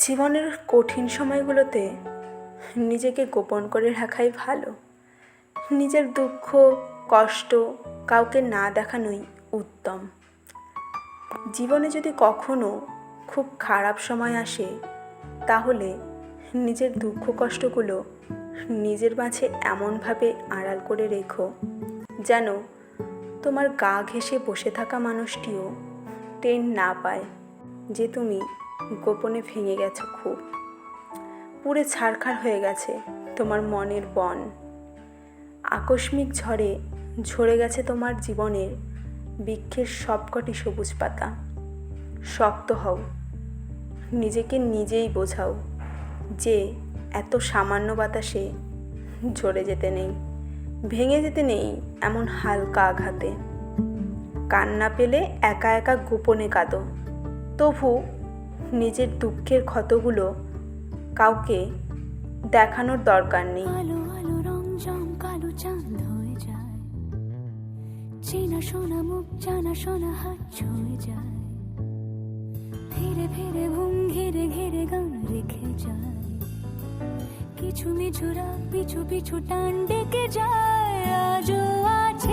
জীবনের কঠিন সময়গুলোতে নিজেকে গোপন করে রাখাই ভালো। নিজের দুঃখ, কষ্ট কাউকে না দেখানোই উত্তম। জীবনে যদি কখনো খুব খারাপ সময় আসে, তাহলে নিজের দুঃখ, কষ্টগুলো নিজের মাঝে এমনভাবে আড়াল করে রেখো, যেন তোমার গা ঘেঁষে বসে থাকা মানুষটিও টেন না পায় যে তুমি গোপনে ভেঙে গেছো খুব। পুরে ছারখার হয়ে গেছে তোমার মনের বন। আকস্মিক ঝড়ে ঝরে গেছে তোমার জীবনের বৃক্ষের সবকটি সবুজ পাতা। শক্ত হও। নিজেকে নিজেই বোঝাও যে এত সামান্য বাতাসে ঝরে যেতে নেই, ভেঙে যেতে নেই এমন হালকা আঘাতে। কান্না পেলে একা একা গোপনে কাঁদো। তবু নিজের দুঃখের ক্ষতগুলো কাউকে দেখানোর দরকার নেই। আলো আলো রং জং, কালো চাঁদ হয়ে যায়। চেনা শোনা মুখ, জানা শোনা হাত ছুঁয়ে যায়। ধীরে ধীরে ঘুম, ঘিরে ঘিরে গান রেখে যায়। কিছু মিছুরা, পিছু পিছু টান ডেকে যায়। আজও আজ